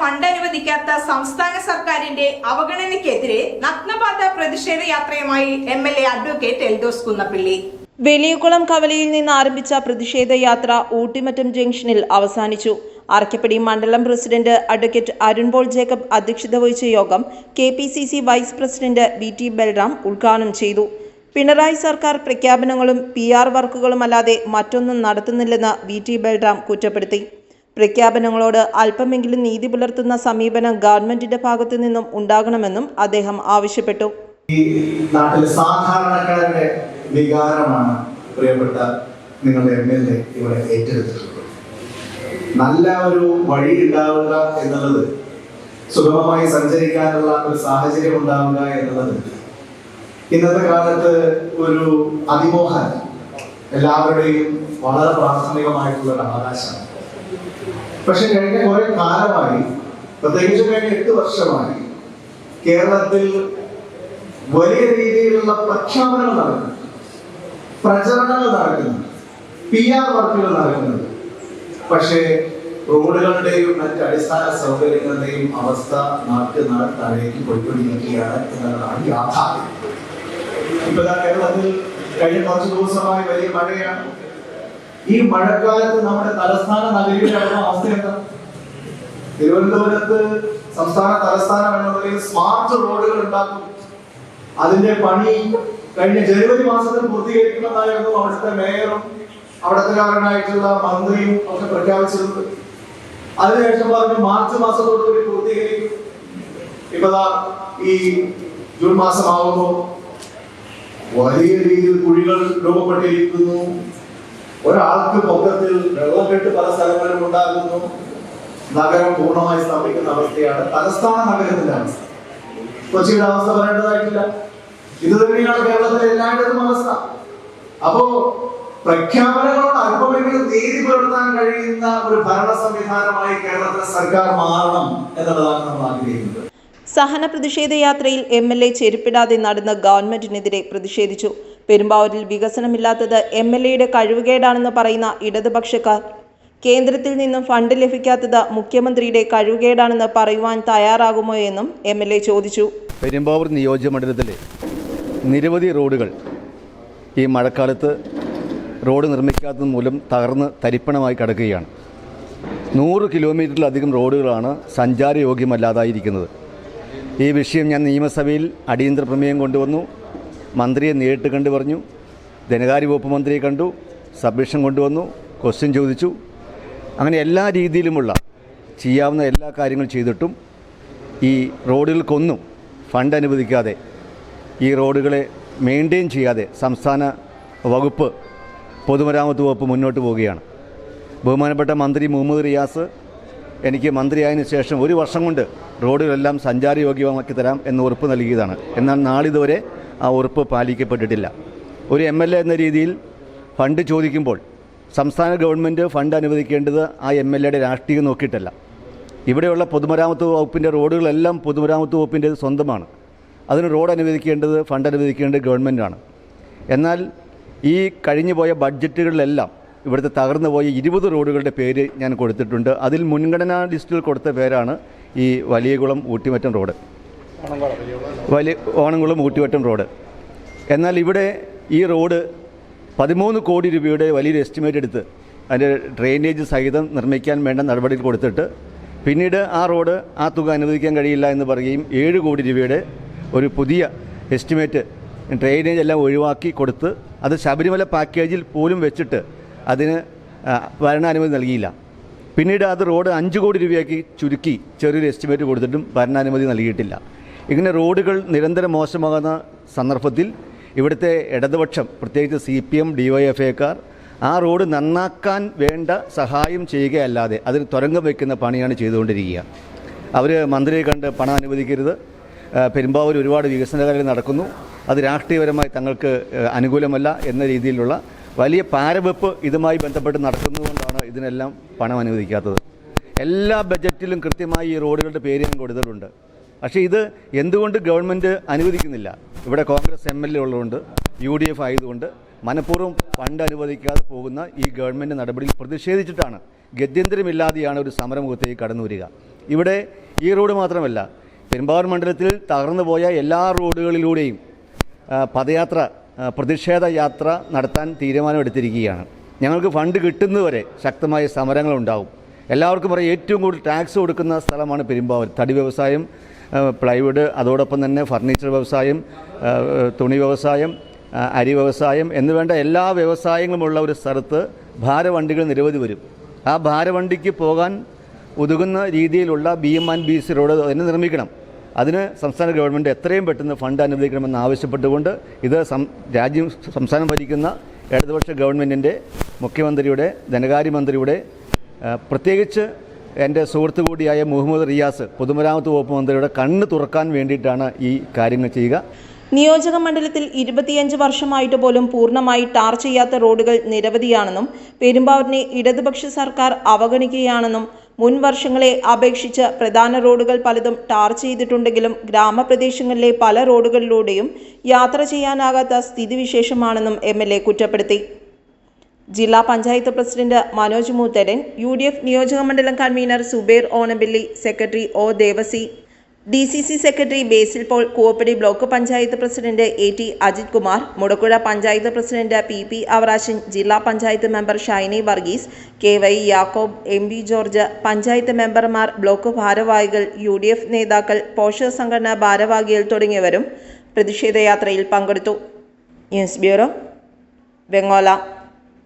Fund അനുവദിക്കാത്ത സംസ്ഥാന സർക്കാരിന്റെ അവഗണനയ്ക്കെതിരെ നഗ്നപാത പ്രതിഷേധ യാത്രയുമായി M L A advocate Eldhose Kunnappilly. Valiyakulam കവലയിൽ നിന്ന് ആരംഭിച്ച പ്രതിഷേധ യാത്ര ഊട്ടിമറ്റം ജംഗ്ഷനിൽ അവസാനിച്ചു. അറക്കപ്പടി മണ്ഡലം പ്രസിഡന്റ് അഡ്വക്കേറ്റ് അരുൺ പോൾ ജേക്കബ് അധ്യക്ഷത വഹിച്ച യോഗം K P C C vice president V T Balram ഉദ്ഘാടനം ചെയ്തു. പിണറായി സർക്കാർ പ്രഖ്യാപനങ്ങളും പി ആർ വർക്കുകളുമല്ലാതെ മറ്റൊന്നും നടത്തുന്നില്ലെന്ന് വി ടി ബൽറാം കുറ്റപ്പെടുത്തി. പ്രഖ്യാപനങ്ങളോട് അല്പമെങ്കിലും നീതി പുലർത്തുന്ന സമീപനം ഗവൺമെന്റിന്റെ ഭാഗത്തു നിന്നും ഉണ്ടാകണമെന്നും അദ്ദേഹം ആവശ്യപ്പെട്ടു. ഈ വികാരമാണ് പ്രിയപ്പെട്ട നിങ്ങളുടെ ഇവിടെ ഏറ്റെടുത്തിട്ടുള്ളത്. നല്ല ഒരു വഴി ഉണ്ടാവുക എന്നുള്ളത് സുഗമമായി സഞ്ചരിക്കാനുള്ള ഒരു സാഹചര്യം ഉണ്ടാവുക എന്നുള്ളത് ഇന്നത്തെ കാലത്ത് ഒരു അതിമോഹൻ എല്ലാവരുടെയും വളരെ പ്രാഥമികമായിട്ടുള്ള ഒരു അവകാശമാണ്. പക്ഷെ കഴിഞ്ഞ കുറെ കാലമായി പ്രത്യേകിച്ച് കഴിഞ്ഞ എട്ട് വർഷമായി കേരളത്തിൽ വലിയ രീതിയിലുള്ള പ്രഖ്യാപനങ്ങൾ നടക്കുന്നു. പ്രചരണങ്ങൾ നടക്കുന്നു. പി ആർ വർക്കുകൾ നടക്കുന്നുണ്ട് പക്ഷേ റോഡുകളുടെയും മറ്റ് അടിസ്ഥാന സൗകര്യങ്ങളുടെയും അവസ്ഥ നാട്ടിൽ നാട് താഴേക്ക് പോയിക്കൊണ്ടിരിക്കുകയാണ് എന്നുള്ളതാണ് യാഥാർത്ഥ്യം. ഇപ്പൊ കേരളത്തിൽ കഴിഞ്ഞ കുറച്ച് ദിവസമായി വലിയ മഴയാണ്. ഈ മഴക്കാലത്ത് നമ്മുടെ തലസ്ഥാന നഗരിയുടെ അവസ്ഥ എന്താ? തിരുവനന്തപുരത്ത് സംസ്ഥാന തലസ്ഥാനം എന്ന നിലയിൽ സ്മാർട്ട് റോഡുകൾ ഉണ്ടാക്കും. അതിന്റെ പണി കഴിഞ്ഞ ജനുവരി മാസത്തിൽ പൂർത്തീകരിക്കുമെന്നായിരുന്നു അവിടുത്തെ മേയറും അവിടത്തുകാരനായിട്ടുള്ള മന്ത്രിയും ഒക്കെ പ്രഖ്യാപിച്ചിരുന്നത്. അതിനുശേഷം പറഞ്ഞു മാർച്ച് മാസത്തോടുകൂടി പൂർത്തീകരിക്കും. ഇപ്പൊ ഈ ജൂൺ മാസമാകുമ്പോൾ വലിയ രീതിയിൽ കുഴികൾ രൂപപ്പെട്ടിരിക്കുന്നു. ഒരാൾക്ക് പൊക്കത്തിൽ വെള്ളക്കെട്ട് പല സ്ഥലങ്ങളിലും ഉണ്ടാകുന്നു. നഗരം പൂർണമായി സ്ഥാപിക്കുന്ന അവസ്ഥയാണ്. തലസ്ഥാന നഗരത്തിന്റെ അവസ്ഥ. കൊച്ചിയുടെ അവസ്ഥ പറയേണ്ടതായിട്ടില്ല. ഇത് തന്നെയാണ് കേരളത്തിലെ എല്ലായിടത്തും അവസ്ഥ. അപ്പോ പ്രഖ്യാപനങ്ങളോട് അല്പമെങ്കിലും നീതി പുലർത്താൻ കഴിയുന്ന ഒരു ഭരണ സംവിധാനമായി കേരളത്തിലെ സർക്കാർ മാറണം എന്നുള്ളതാണ് നമ്മൾ ആഗ്രഹിക്കുന്നത്. സഹന പ്രതിഷേധ യാത്രയിൽ എം എൽ എ ചെരുപ്പിടാതെ നടന്ന ഗവൺമെന്റിനെതിരെ പ്രതിഷേധിച്ചു. പെരുമ്പാവൂരിൽ വികസനമില്ലാത്തത് എം എൽ എയുടെ കഴിവുകേടാണെന്ന് പറയുന്ന ഇടതുപക്ഷക്കാർ. കേന്ദ്രത്തിൽ നിന്നും ഫണ്ട് ലഭിക്കാത്തത് മുഖ്യമന്ത്രിയുടെ കഴിവുകേടാണെന്ന് പറയുവാൻ തയ്യാറാകുമോ എന്നും എം എൽ എ ചോദിച്ചു. പെരുമ്പാവൂർ നിയോജകമണ്ഡലത്തിലെ നിരവധി റോഡുകൾ ഈ മഴക്കാലത്ത് റോഡ് നിർമ്മിക്കാത്തത് മൂലം തകർന്ന് തരിപ്പണമായി കിടക്കുകയാണ്. നൂറ് കിലോമീറ്ററിലധികം റോഡുകളാണ് സഞ്ചാരയോഗ്യമല്ലാതായിരിക്കുന്നത്. ഈ വിഷയം ഞാൻ നിയമസഭയിൽ അടിയന്തര പ്രമേയം കൊണ്ടുവന്നു. മന്ത്രിയെ നേരിട്ട് കണ്ടു പറഞ്ഞു ധനകാര്യ വകുപ്പ് മന്ത്രിയെ കണ്ടു സബ്മിഷൻ കൊണ്ടുവന്നു ക്വസ്റ്റ്യൻ ചോദിച്ചു. അങ്ങനെ എല്ലാ രീതിയിലുമുള്ള ചെയ്യാവുന്ന എല്ലാ കാര്യങ്ങളും ചെയ്തിട്ടും ഈ റോഡുകൾക്കൊന്നും ഫണ്ട് അനുവദിക്കാതെ ഈ റോഡുകളെ മെയിന്റെയിൻ ചെയ്യാതെ സംസ്ഥാന വകുപ്പ് പൊതുമരാമത്ത് വകുപ്പ് മുന്നോട്ട് പോവുകയാണ്. ബഹുമാനപ്പെട്ട മന്ത്രി മുഹമ്മദ് റിയാസ് എനിക്ക് മന്ത്രിയായതിനു ശേഷം ഒരു വർഷം കൊണ്ട് റോഡുകളെല്ലാം സഞ്ചാരയോഗ്യമാക്കി തരാം എന്ന് ഉറപ്പ് നൽകിയതാണ്. എന്നാൽ നാളിതുവരെ ആ ഉറപ്പ് പാലിക്കപ്പെട്ടിട്ടില്ല. ഒരു എം എൽ എ എന്ന രീതിയിൽ ഫണ്ട് ചോദിക്കുമ്പോൾ സംസ്ഥാന ഗവൺമെന്റ് ഫണ്ട് അനുവദിക്കേണ്ടത് ആ എം എൽ എയുടെ രാഷ്ട്രീയം നോക്കിയിട്ടല്ല. ഇവിടെയുള്ള പൊതുമരാമത്ത് വകുപ്പിന്റെ റോഡുകളെല്ലാം പൊതുമരാമത്ത് വകുപ്പിന്റെ സ്വന്തമാണ്. അതിന് റോഡ് അനുവദിക്കേണ്ടത് ഫണ്ട് അനുവദിക്കേണ്ടത് ഗവൺമെന്റാണ് എന്നാൽ ഈ കഴിഞ്ഞു പോയ ബഡ്ജറ്റുകളിലെല്ലാം ഇവിടുത്തെ തകർന്നു പോയ ഇരുപത് റോഡുകളുടെ പേര് ഞാൻ കൊടുത്തിട്ടുണ്ട്. അതിൽ മുൻഗണനാ ലിസ്റ്റിൽ കൊടുത്ത പേരാണ് ഈ വലിയകുളം ഊട്ടിമറ്റം റോഡ്. വലിയ ഓണംകുളം ഊട്ടിവട്ടം റോഡ്. എന്നാൽ ഇവിടെ ഈ റോഡ് പതിമൂന്ന് കോടി രൂപയുടെ വലിയൊരു എസ്റ്റിമേറ്റ് എടുത്ത് അതിന്റെ ഡ്രെയിനേജ് സഹിതം നിർമ്മിക്കാൻ വേണ്ട നടപടികൾ കൊടുത്തിട്ട് പിന്നീട് ആ റോഡ് ആ തുക അനുവദിക്കാൻ കഴിയില്ല എന്ന് പറയുകയും ഏഴ് കോടി രൂപയുടെ ഒരു പുതിയ എസ്റ്റിമേറ്റ് ഡ്രെയിനേജ് എല്ലാം ഒഴിവാക്കി കൊടുത്ത് അത് ശബരിമല പാക്കേജിൽ പോലും വെച്ചിട്ട് അതിന് ഭരണാനുമതി നൽകിയില്ല. പിന്നീട് അത് റോഡ് അഞ്ച് കോടി രൂപയാക്കി ചുരുക്കി ചെറിയൊരു എസ്റ്റിമേറ്റ് കൊടുത്തിട്ടും ഭരണാനുമതി നൽകിയിട്ടില്ല. ഇങ്ങനെ റോഡുകൾ നിരന്തരം മോശമാകുന്ന സന്ദർഭത്തിൽ ഇവിടുത്തെ ഇടതുപക്ഷം പ്രത്യേകിച്ച് C P M D Y F എക്കാർ ആ റോഡ് നന്നാക്കാൻ വേണ്ട സഹായം ചെയ്യുകയല്ലാതെ അതിന് തുരങ്കം വയ്ക്കുന്ന പണിയാണ് ചെയ്തുകൊണ്ടിരിക്കുക. അവർ മന്ത്രിയെ കണ്ട് പണം അനുവദിക്കരുത്. പെരുമ്പാവൂർ ഒരുപാട് വികസന കാര്യങ്ങൾ നടക്കുന്നു. അത് രാഷ്ട്രീയപരമായി തങ്ങൾക്ക് അനുകൂലമല്ല എന്ന രീതിയിലുള്ള വലിയ പാരവെപ്പ് ഇതുമായി ബന്ധപ്പെട്ട് നടക്കുന്നതുകൊണ്ടാണ് ഇതിനെല്ലാം പണം അനുവദിക്കാത്തത്. എല്ലാ ബജറ്റിലും കൃത്യമായി ഈ റോഡുകളുടെ പേര് ഞാൻ കൊടുത്തിട്ടുണ്ട്. പക്ഷേ ഇത് എന്തുകൊണ്ട് ഗവൺമെന്റ് അനുവദിക്കുന്നില്ല? ഇവിടെ കോൺഗ്രസ് എം എൽ എ ഉള്ളതുകൊണ്ട് യു ഡി എഫ് ആയതുകൊണ്ട് മനഃപൂർവം ഫണ്ട് അനുവദിക്കാതെ പോകുന്ന ഈ ഗവൺമെന്റ് നടപടിയിൽ പ്രതിഷേധിച്ചിട്ടാണ്. ഗത്യന്തരമില്ലാതെയാണ് ഒരു സമരമുഖത്തേക്ക് കടന്നു വരിക. ഇവിടെ ഈ റോഡ് മാത്രമല്ല പെരുമ്പാവൂർ മണ്ഡലത്തിൽ തകർന്നു പോയ എല്ലാ റോഡുകളിലൂടെയും പദയാത്ര പ്രതിഷേധ യാത്ര നടത്താൻ തീരുമാനമെടുത്തിരിക്കുകയാണ്. ഞങ്ങൾക്ക് ഫണ്ട് കിട്ടുന്നതുവരെ ശക്തമായ സമരങ്ങളുണ്ടാവും. എല്ലാവർക്കും പറയാം ഏറ്റവും കൂടുതൽ ടാക്സ് കൊടുക്കുന്ന സ്ഥലമാണ് പെരുമ്പാവൂർ. തടി വ്യവസായം പ്ലൈവുഡ് അതോടൊപ്പം തന്നെ ഫർണിച്ചർ വ്യവസായം തുണി വ്യവസായം അരി വ്യവസായം എന്നുവേണ്ട എല്ലാ വ്യവസായങ്ങളുമുള്ള ഒരു സ്ഥലത്ത് ഭാരവണ്ടികൾ നിരവധി വരും. ആ ഭാരവണ്ടിക്ക് പോകാൻ ഒതുങ്ങുന്ന രീതിയിലുള്ള B M and B C road തന്നെ നിർമ്മിക്കണം. അതിന് സംസ്ഥാന ഗവൺമെന്റ് എത്രയും പെട്ടെന്ന് ഫണ്ട് അനുവദിക്കണമെന്ന് ആവശ്യപ്പെട്ടുകൊണ്ട് ഇത് രാജ്യം സംസ്ഥാനം ഭരിക്കുന്ന ഇടതുപക്ഷ ഗവൺമെന്റിന്റെ മുഖ്യമന്ത്രിയുടെ ധനകാര്യമന്ത്രിയുടെ പ്രത്യേകിച്ച് എന്റെ സുഹൃത്തു കൂടിയായ മുഹമ്മദ് റിയാസ് പൊതുമരാമത്ത് വകുപ്പ് മന്ത്രിയുടെ കണ്ണ് തുറക്കാൻ വേണ്ടിയിട്ടാണ് ഈ കാര്യങ്ങൾ ചെയ്യുക. നിയോജക മണ്ഡലത്തിൽ ഇരുപത്തിയഞ്ച് വർഷമായിട്ട് പോലും പൂർണമായി ടാർ ചെയ്യാത്ത റോഡുകൾ നിരവധിയാണെന്നും പെരുമ്പാവൂരിനെ ഇടതുപക്ഷ സർക്കാർ അവഗണിക്കുകയാണെന്നും മുൻ വർഷങ്ങളെ അപേക്ഷിച്ച് പ്രധാന റോഡുകൾ പലതും ടാർ ചെയ്തിട്ടുണ്ടെങ്കിലും ഗ്രാമപ്രദേശങ്ങളിലെ പല റോഡുകളിലൂടെയും യാത്ര ചെയ്യാനാകാത്ത സ്ഥിതിവിശേഷമാണെന്നും എം കുറ്റപ്പെടുത്തി. ജില്ലാ panchayat president Manoj Moothedan U D F നിയോജകമണ്ഡലം convener Zubair Onambilly secretary O Devasi D C C secretary Basil Paul Koovappady block panchayat president A T Ajith Kumar Mudakkuzha panchayat president P P Avarachan ജില്ലാ panchayat member Shiny Varghese K Y Yakob M V George panchayat മെമ്പർമാർ block ഭാരവാഹികൾ U D F നേതാക്കൾ പോഷക സംഘടനാ ഭാരവാഹികൾ തുടങ്ങിയവരും പ്രതിഷേധയാത്രയിൽ പങ്കെടുത്തു. News bureau Vengola